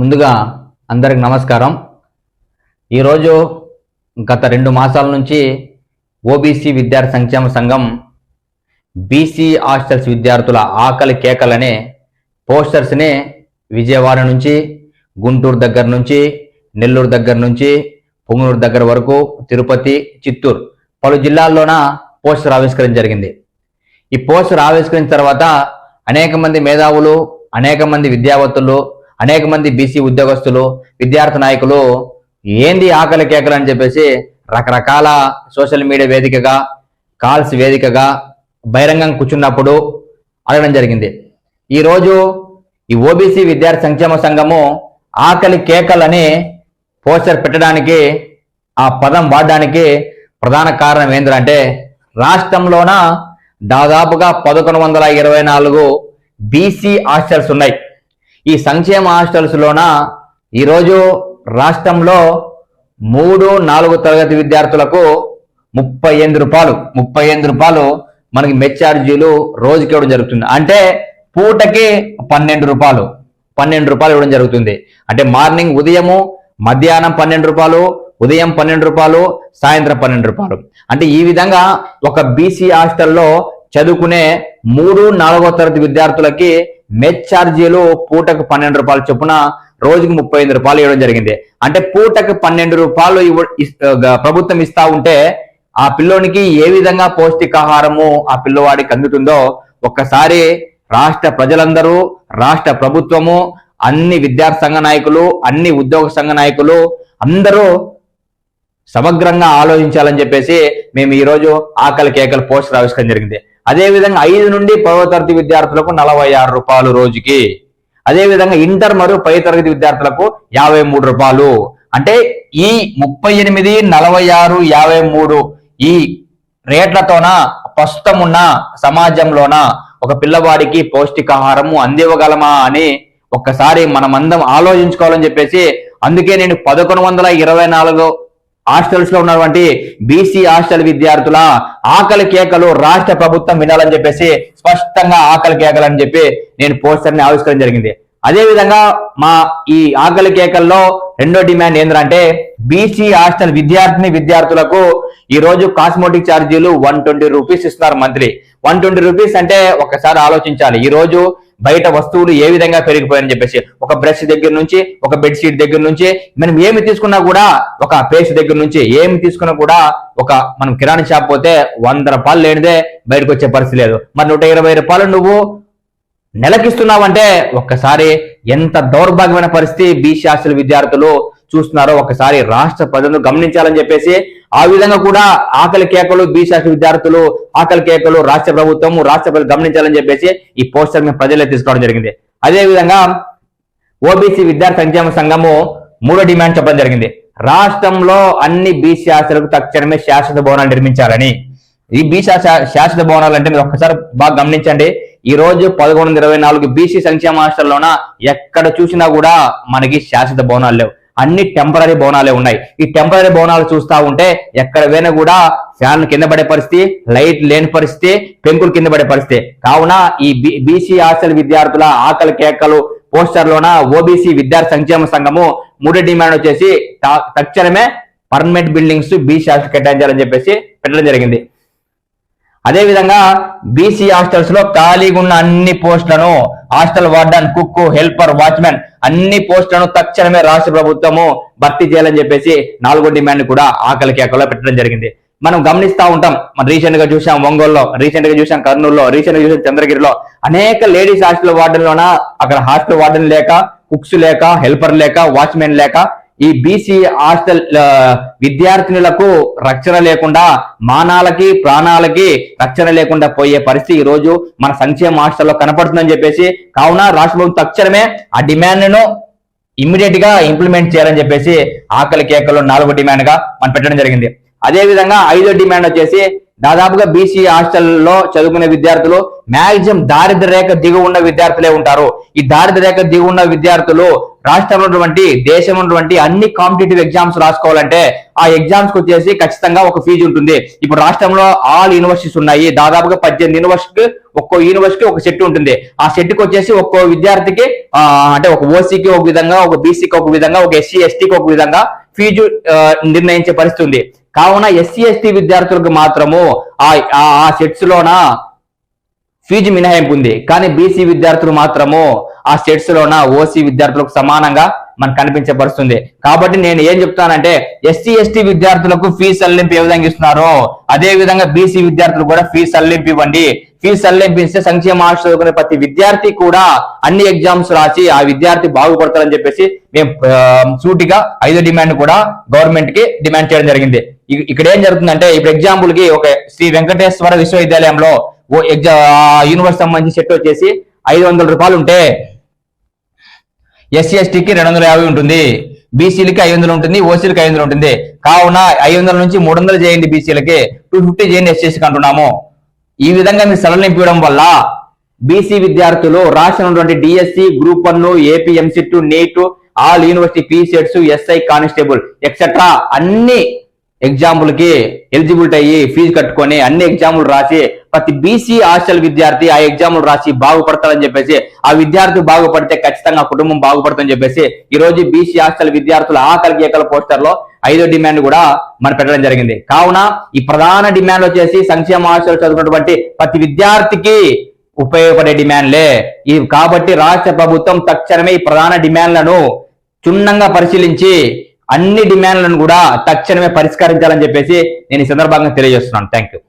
ముందుగా అందరికి నమస్కారం. ఈరోజు గత రెండు మాసాల నుంచి ఓబీసీ విద్యార్థి సంక్షేమ సంఘం బీసీ హాస్టల్స్ విద్యార్థుల ఆకలి కేకలనే పోస్టర్స్ని విజయవాడ నుంచి గుంటూరు దగ్గర నుంచి నెల్లూరు దగ్గర నుంచి పొంగనూరు దగ్గర వరకు తిరుపతి చిత్తూరు పలు జిల్లాల్లోన పోస్టర్ ఆవిష్కరణ జరిగింది. ఈ పోస్టర్ ఆవిష్కరించిన తర్వాత అనేక మంది మేధావులు అనేక మంది విద్యావంతులు అనేక మంది బీసీ ఉద్యోగస్తులు విద్యార్థి నాయకులు ఏంది ఆకలి కేకలు అని చెప్పేసి రకరకాల సోషల్ మీడియా వేదికగా కాల్స్ వేదికగా బహిరంగం కూర్చున్నప్పుడు అడగడం జరిగింది. ఈరోజు ఈ ఓబీసీ విద్యార్థి సంక్షేమ సంఘము ఆకలి కేకలని పోస్టర్ పెట్టడానికి ఆ పదం వాడడానికి ప్రధాన కారణం ఏంటంటే రాష్ట్రంలోన దాదాపుగా పదకొండు వందల ఇరవై నాలుగు బీసీ హాస్టల్స్ ఉన్నాయి. ఈ సంక్షేమ హాస్టల్స్లోన? ఈరోజు రాష్ట్రంలో మూడు నాలుగు తరగతి విద్యార్థులకు ముప్పై ఎనిమిది రూపాయలు ముప్పై ఎనిమిది రూపాయలు మనకి మెచ్ ఛార్జీలు రోజుకి ఇవ్వడం జరుగుతుంది. అంటే పూటకి పన్నెండు రూపాయలు పన్నెండు రూపాయలు ఇవ్వడం జరుగుతుంది. అంటే మార్నింగ్ ఉదయము మధ్యాహ్నం పన్నెండు రూపాయలు ఉదయం పన్నెండు రూపాయలు సాయంత్రం పన్నెండు రూపాయలు. అంటే ఈ విధంగా ఒక బీసీ హాస్టల్లో చదువుకునే మూడు నాలుగో తరగతి విద్యార్థులకి మెచ్ ఛార్జీలు పూటకు పన్నెండు రూపాయలు చొప్పున రోజుకి ముప్పై ఎనిమిది రూపాయలు ఇవ్వడం జరిగింది. అంటే పూటకు పన్నెండు రూపాయలు ప్రభుత్వం ఇస్తా ఉంటే ఆ పిల్లోనికి ఏ విధంగా పౌష్టికాహారము ఆ పిల్లవాడికి అందుతుందో ఒక్కసారి రాష్ట్ర ప్రజలందరూ రాష్ట్ర ప్రభుత్వము అన్ని విద్యార్థి సంఘ నాయకులు అన్ని ఉద్యోగ సంఘ నాయకులు అందరూ సమగ్రంగా ఆలోచించాలని చెప్పేసి మేము ఈ రోజు ఆకలి కేకల పోస్టర్ ఆవిష్కరణ జరిగింది. అదేవిధంగా ఐదు నుండి పదవ తరగతి విద్యార్థులకు నలభై ఆరు రూపాయలు రోజుకి. అదేవిధంగా ఇంటర్ మరియు పై తరగతి విద్యార్థులకు యాభై మూడు రూపాయలు. అంటే ఈ ముప్పై ఎనిమిది నలభై ఆరు యాభై మూడు ఈ రేట్లతోన ప్రస్తుతం ఉన్న సమాజంలోన ఒక పిల్లవాడికి పౌష్టికాహారము అందివ్వగలమా అని ఒక్కసారి మనమందరం ఆలోచించుకోవాలని చెప్పేసి అందుకే నేను పదకొండు వందల ఇరవై నాలుగు హాస్టల్స్లో ఉన్నటువంటి బీసీ హాస్టల్ విద్యార్థుల ఆకలి కేకలు రాష్ట్ర ప్రభుత్వం వినాలని చెప్పేసి స్పష్టంగా ఆకలి కేకలు అని చెప్పి నేను పోస్టర్ని ఆవిష్కరణ జరిగింది. అదే విధంగా మా ఈ ఆకలి కేకల్లో రెండో డిమాండ్ ఏంటంటే బీసీ హాస్టల్ విద్యార్థిని విద్యార్థులకు ఈ రోజు కాస్మోటిక్ ఛార్జీలు వన్ ట్వంటీ రూపీస్ ఇస్తున్నారు మంత్లీ వన్ ట్వంటీ రూపీస్ అంటే ఒకసారి ఆలోచించాలి. ఈ రోజు బయట వస్తువులు ఏ విధంగా పెరిగిపోయాయని చెప్పేసి ఒక బ్రష్ దగ్గర నుంచి ఒక బెడ్షీట్ దగ్గర నుంచి మనం ఏమి తీసుకున్నా కూడా ఒక పేస్ట్ దగ్గర నుంచి ఏమి తీసుకున్నా కూడా ఒక మనం కిరాణా షాప్ పోతే వంద రూపాయలు లేనిదే బయటకు వచ్చే పరిస్థితి లేదు. మరి నూట ఇరవై రూపాయలు నువ్వు నెలకిస్తున్నావంటే ఒక్కసారి ఎంత దౌర్భాగ్యమైన పరిస్థితి బీసీ హాస్టల్ విద్యార్థులు చూస్తున్నారో ఒకసారి రాష్ట్ర ప్రజలను గమనించాలని చెప్పేసి ఆ విధంగా కూడా ఆకలి కేకలు బీసీ విద్యార్థులు ఆకలి కేకలు రాష్ట్ర ప్రభుత్వం రాష్ట్ర ప్రజలు గమనించాలని చెప్పేసి ఈ పోస్టర్ మేము ప్రజలే తీసుకోవడం జరిగింది. అదే విధంగా ఓబీసీ విద్యార్థి సంక్షేమ సంఘము మూడో డిమాండ్ చెప్పడం జరిగింది. రాష్ట్రంలో అన్ని బీసీ హాస్టలకు తక్షణమే శాశ్వత భవనాలు నిర్మించాలని. ఈ బీసీ శా- శాశ్వత భవనాలు అంటే మీరు ఒక్కసారి బాగా గమనించండి. ఈ రోజు పదకొండు వందల ఇరవై నాలుగు బీసీ సంక్షేమ హాస్టల్లోన ఎక్కడ చూసినా కూడా మనకి శాశ్వత భవనాలు లేవు. అన్ని టెంపరీ భవనాలే ఉన్నాయి. ఈ టెంపరీ భవనాలు చూస్తా ఉంటే ఎక్కడ పోయినా కూడా ఫ్యాన్ కింద పడే పరిస్థితి లైట్ లేని పరిస్థితి పెంకులు కింద పడే పరిస్థితి. కావున ఈ బీసీ హాస్టల్ విద్యార్థుల ఆకలి కేకలు పోస్టర్లోన ఓబీసీ విద్యార్థి సంక్షేమ సంఘము మూడో డిమాండ్ వచ్చేసి తా- తక్షణమే పర్మనెంట్ బిల్డింగ్స్ బీసీ హాస్టల్ కేటాయించాలని చెప్పేసి పెట్టడం జరిగింది. అదేవిధంగా బీసీ హాస్టల్స్లో ఖాళీగా ఉన్న అన్ని పోస్టులను hostel warden cook helper watchman అన్ని పోస్టులను తక్షణమే రాష్ట్ర ప్రభుత్వము భర్తీ చేయాలని చెప్పేసి నాలుగో డిమాండ్ కూడా ఆకలి కేకలో పెట్టడం జరిగింది. మనం గమనిస్తా ఉంటాం. మనం రీసెంట్గా చూసాం ఒంగోలులో రీసెంట్గా చూసాం కర్నూలులో రీసెంట్గా చూసాం చంద్రగిరిలో అనేక లేడీస్ హాస్టల్ వార్డెన్లోన? అక్కడ హాస్టల్ వార్డెన్ లేక కుక్స్ లేక హెల్పర్ లేక వాచ్మెన్ లేక ఈ బీసీ హాస్టల్ విద్యార్థినులకు రక్షణ లేకుండా మానాలకి ప్రాణాలకి రక్షణ లేకుండా పోయే పరిస్థితి ఈ రోజు మన సంక్షేమ హాస్టల్లో కనపడుతుందని చెప్పేసి కావున రాష్ట్ర ప్రభుత్వం తక్షణమే ఆ డిమాండ్ను ఇమ్మీడియట్గా ఇంప్లిమెంట్ చేయాలని చెప్పేసి ఆకలి కేకలు నాలుగో డిమాండ్గా మనం పెట్టడం జరిగింది. అదే విధంగా ఐదో డిమాండ్ వచ్చేసి దాదాపుగా బీసీ హాస్టల్లో చదువుకునే విద్యార్థులు మాక్సిమం దారిద్ర రేఖ దిగు ఉన్న విద్యార్థులే ఉంటారు. ఈ దారిద్ర రేఖ దిగు ఉన్న విద్యార్థులు రాష్ట్రంలోటువంటి దేశం దేశంలో ఉన్నటువంటి అన్ని కాంపిటేటివ్ ఎగ్జామ్స్ రాసుకోవాలంటే ఆ ఎగ్జామ్స్కు వచ్చేసి ఖచ్చితంగా ఒక ఫీజు ఉంటుంది. ఇప్పుడు రాష్ట్రంలో ఆల్ యూనివర్సిటీస్ ఉన్నాయి. దాదాపుగా పద్దెనిమిది యూనివర్సిటీకి ఒక్కో యూనివర్సిటీ ఒక సెట్ ఉంటుంది. ఆ సెట్కి వచ్చేసి ఒక్కో విద్యార్థికి ఆ, అంటే ఒక ఓసీకి ఒక విధంగా ఒక బీసీకి ఒక విధంగా ఒక ఎస్సీ ఎస్టీకి ఒక విధంగా ఫీజు నిర్ణయించే పరిస్థితి ఉంది. కావున ఎస్సీ ఎస్టీ విద్యార్థులకు మాత్రము ఆ ఆ- ఆ సెట్స్ లోన ఫీజు మినహాయింపు ఉంది. కానీ బీసీ విద్యార్థులు మాత్రము ఆ సెట్స్ లోన ఓసీ విద్యార్థులకు సమానంగా మనకు కనిపించబడుతుంది కాబట్టి నేను ఏం చెప్తానంటే ఎస్సీ ఎస్టీ విద్యార్థులకు ఫీజు సల్లింపు ఏ విధంగా ఇస్తున్నారో అదే విధంగా బీసీ విద్యార్థులు కూడా ఫీజు సల్లింపు ఇవ్వండి. ఫీజు సల్లింపు ఇస్తే సంక్షేమ హాస్టల్ చదువుకునే ప్రతి విద్యార్థి కూడా అన్ని ఎగ్జామ్స్ రాసి ఆ విద్యార్థి బాగుపడతారని చెప్పేసి మేము సూటిగా ఐదో డిమాండ్ కూడా గవర్నమెంట్కి డిమాండ్ చేయడం జరిగింది. ఇక్కడ ఏం జరుగుతుందంటే ఇప్పుడు ఎగ్జాంపుల్కి ఒక శ్రీ వెంకటేశ్వర విశ్వవిద్యాలయంలో ఓ ఎగ్జా యూనివర్సిటీ సంబంధించి సెట్ వచ్చేసి ఐదు వందల రూపాయలు ఉంటే ఎస్సీ ఎస్టీకి రెండు వందల యాభై ఉంటుంది. బీసీలకి ఐదు వందలు ఉంటుంది. ఓసీలకి ఐదు వందలు ఉంటుంది. కావున ఐదు వందల నుంచి మూడు వందలు చేయండి బీసీలకి. టూ ఫిఫ్టీ చేయండి ఎస్సీసీకి అంటున్నాము. ఈ విధంగా మీరు సరళ నింపడం వల్ల బీసీ విద్యార్థులు రాసినటువంటి DSC group one APMC two NEET all university P sets SI constable etcetera అన్ని ఎగ్జాంపుల్కి ఎలిజిబిలిటీ అయ్యి ఫీజు కట్టుకొని అన్ని ఎగ్జాములు రాసి ప్రతి బీసీ హాస్టల్ విద్యార్థి ఆ ఎగ్జాములు రాసి బాగుపడతారని చెప్పేసి ఆ విద్యార్థి బాగుపడితే ఖచ్చితంగా కుటుంబం బాగుపడుతుందని చెప్పేసి ఈ రోజు బీసీ హాస్టల్ విద్యార్థుల ఆకలి గీకల పోస్టర్లో ఐదో డిమాండ్ కూడా మనం పెట్టడం జరిగింది. కావున ఈ ప్రధాన డిమాండ్ వచ్చేసి సంక్షేమ హాస్టల్ చదువుకున్నటువంటి ప్రతి విద్యార్థికి ఉపయోగపడే డిమాండ్లే ఈ కాబట్టి రాష్ట్ర ప్రభుత్వం తక్షణమే ఈ ప్రధాన డిమాండ్లను క్షుణ్ణంగా పరిశీలించి అన్ని డిమాండ్లను కూడా తక్షణమే పరిష్కరించాలని చెప్పేసి నేను ఈ సందర్భంగా తెలియజేస్తున్నాను. Thank you